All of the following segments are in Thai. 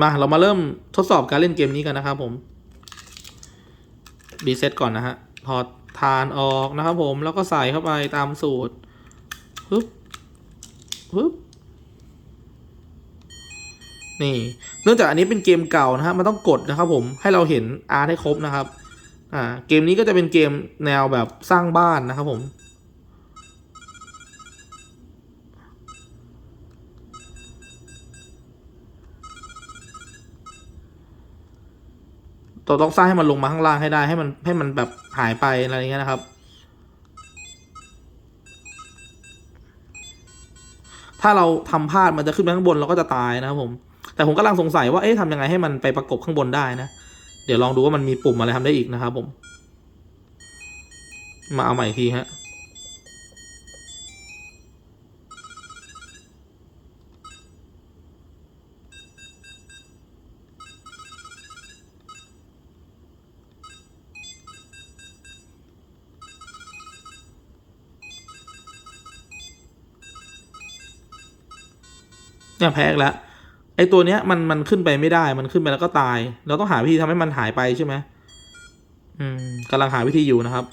มาเรามาเริ่มทดสอบการเล่นเกมนี้กันนะครับผมรีเซ็ตก่อนนะฮะถอดฐานออกนะครับผมแล้วก็ใส่เข้าไปตามสูตรปึ๊บปึ๊บนี่ เนื่องจากอันนี้เป็นเกมเก่านะฮะมันต้องกดนะครับผมให้เราเห็นอาร์ให้ครบนะครับ อ่าเกมนี้ก็จะเป็นเกมแนวแบบสร้างบ้านนะครับผม เราต้องสร้างให้มันลงมาข้างล่างให้ได้ให้มันให้มันแบบหายไปอะไรเงี้ยนะครับ ถ้าเราทำพลาดมันจะขึ้นไปข้างบนเราก็จะตายนะครับผม แต่ผมกำลังสงสัยว่าเอ๊ะทำยังไงให้มันไปประกบข้างบนได้นะ เดี๋ยวลองดูว่ามันมีปุ่มอะไรทำได้อีกนะครับผม มาเอาใหม่อีกทีฮะ เนี่ยแพ้แล้ว ไอตัวเนี้ยมันมันขึ้นไปไม่ได้ มันขึ้นไปแล้วก็ตาย เราต้องหาวิธีทำให้มันหายไปใช่ไหมอืมกำลังหาวิธีอยู่นะครับ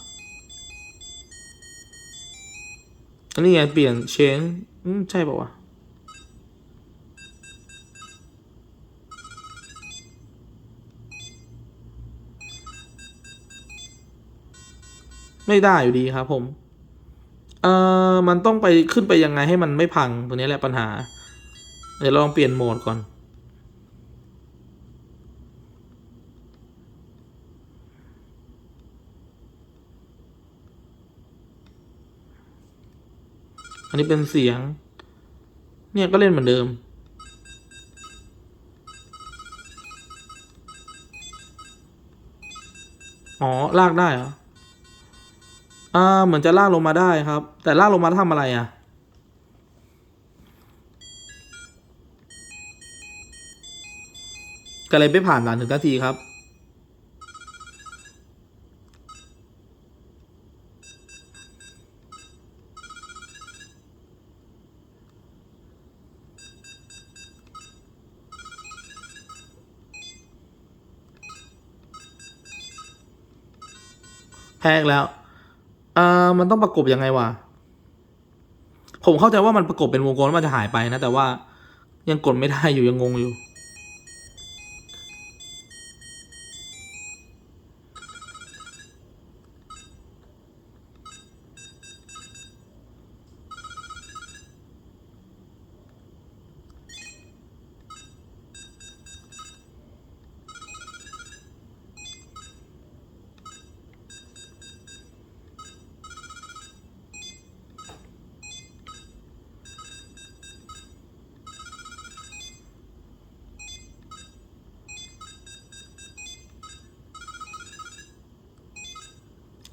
อันนี้ไงเปลี่ยนเชนอืมใช่ป่าวะไม่ได้อยู่ดีครับผม เอ่อ มันต้องไปขึ้นไปยังไงให้มันไม่พัง ตัวนี้แหละปัญหา เดี๋ยวลองเปลี่ยนโหมดก่อน อันนี้เป็นเสียง เนี่ยก็เล่นเหมือนเดิม อ๋อ ลากได้เหรอ อ่า เหมือนจะลากลงมาได้ครับ แต่ลากลงมาทำอะไรอะ ก็เลยไม่ผ่านด่านถึงนาทีครับแพ้อีกแล้วอ่ามันต้องประกบยังไงวะ ผมเข้าใจว่ามันประกบเป็นวงกลมแล้วมันจะหายไปนะ แต่ว่ายังกดไม่ได้อยู่ยังงงอยู่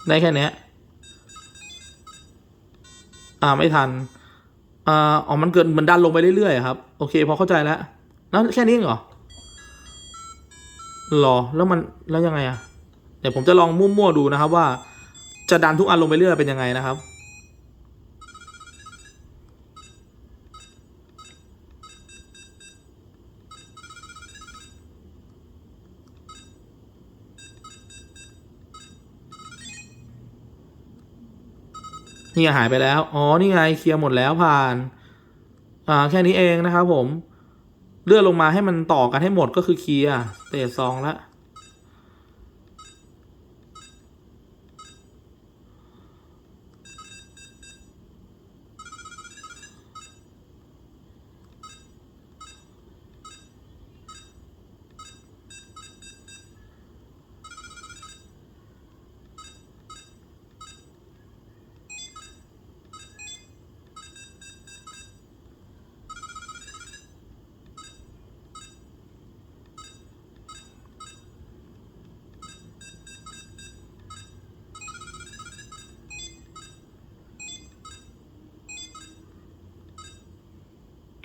ได้แค่เนี้ยอ่าไม่ทันอ่าอ๋อมันเกินมันดันลงไปเรื่อยๆครับ โอเคพอเข้าใจแล้วแล้วแค่นี้เองเหรอหรอแล้วมันแล้วยังไงอะเดี๋ยวผมจะลองมั่วๆดูนะครับว่าจะดันทุกอันลงไปเรื่อยเป็นยังไงนะครับ นี่หายไปแล้ว อ๋อ นี่ไงเคลียร์หมดแล้วผ่าน อ่า แค่นี้เองนะครับผม เลื่อนลงมาให้มันต่อกันให้หมดก็คือเคลียร์เตะซองแล้ว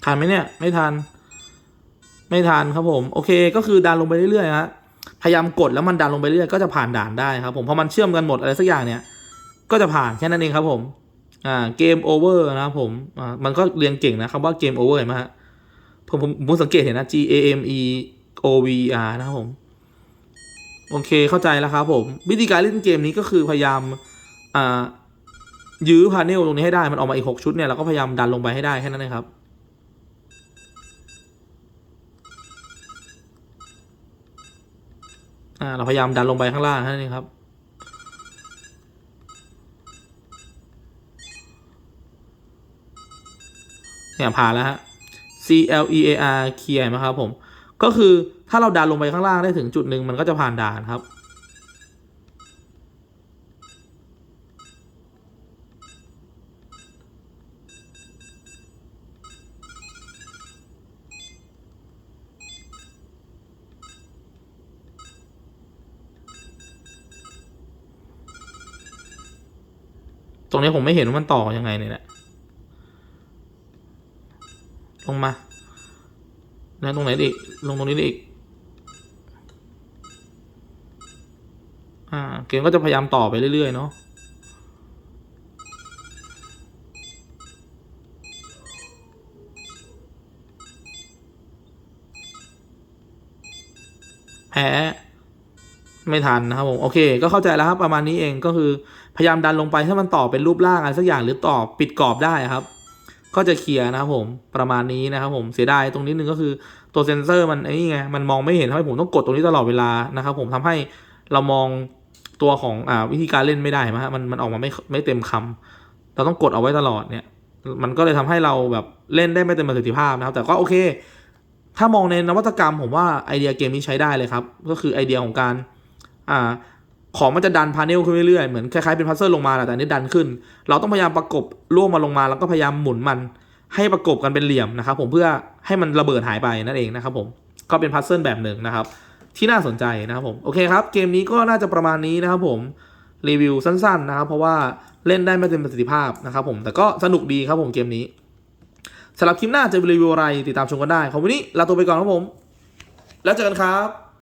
ทันไหมเนี่ย ไม่ทันไม่ทันครับผม โอเค ก็คือดันลงไปเรื่อยๆฮะพยายามกดแล้วมันดันลงไปเรื่อยก็จะผ่านด่านได้ครับผมพราะมันเชื่อมกันหมดอะไรสักอย่างเนี่ย ก็จะผ่านแค่นั้นเองครับผมอ่าเกมโอเวอร์นะครับผมอ่ามันก็เรียงเก่งนะคำว่าเกมโอเวอร์เห็นไหมฮะผมผมผมสังเกตเห็นนะ G A M E O V E R นะครับผมโอเคเข้าใจแล้วครับผมวิธีการเล่นเกมนี้ก็คือพยายามอ่ายื้อพาเนลตรงนี้ให้ได้มันออกมาอีกหกชุดเนี่ยเราก็พยายามดันลงไปให้ได้แค่นั้นเองครับ อ่าเราพยายามดันลงไปข้างล่างแค่นั้นเองครับ เนี่ยผ่านแล้วฮะ C L E A R เคลียร์ไหมครับผม ก็คือถ้าเราดันลงไปข้างล่างได้ถึงจุดหนึ่งมันก็จะผ่านด่านครับ ตรงนี้ผมไม่เห็นว่ามันต่อยังไงเนี่ยแหละลงมา แล้วตรงไหนอีก ลงตรงนี้อีก อ่า เกมก็จะพยายามต่อไปเรื่อยๆเนาะ แพ้ ไม่ทันนะครับผม โอเค ก็เข้าใจแล้วครับ ประมาณนี้เองก็คือ พยายามดันลงไปให้มันต่อเป็นรูปร่างอะไรสักอย่างหรือต่อปิดกรอบได้ครับ ก็จะเคลียร์นะครับผมประมาณนี้นะครับผมเสียดายตรงนี้หนึ่งก็คือตัวเซนเซอร์มันไอ้นี่ไงมันมองไม่เห็นทำให้ผมต้องกดตรงนี้ตลอดเวลานะครับผมทำให้เรามองตัวของอ่าวิธีการเล่นไม่ได้มฮะมันมันออกมาไม่ไม่เต็มคำเราต้องกดเอาไว้ตลอดเนี่ยมันก็เลยทำให้เราแบบเล่นได้ไม่เต็มประสิทธิภาพนะครับ แต่ก็โอเค ถ้ามองในนวัตกรรมผมว่าไอเดียเกมนี้ใช้ได้เลยครับ ก็คือไอเดียของการอ่า ของมันจะดันพาเนลขึ้นเรื่อยๆ เหมือนคล้ายๆเป็นพัซเซิลลงมาแหละแต่นี้ดันขึ้น เราต้องพยายามประกบร่วมมาลงมาแล้วก็พยายามหมุนมัน ให้ประกบกันเป็นเหลี่ยมนะครับผมเพื่อให้มันระเบิดหายไปนั่นเองนะครับผมก็เป็นพัซเซิลแบบหนึ่งนะครับ ที่น่าสนใจนะครับผมโอเคครับเกมนี้ก็น่าจะประมาณนี้นะครับผมรีวิวสั้นๆนะครับเพราะว่าเล่นได้ไม่เต็มประสิทธิภาพนะครับผมแต่ก็สนุกดีครับผมเกมนี้สำหรับคลิปหน้าจะรีวิวอะไรติดตามชมกันได้ขอบวันนี้ลาตัวไปก่อนครับผม แล้วเจอกันครับ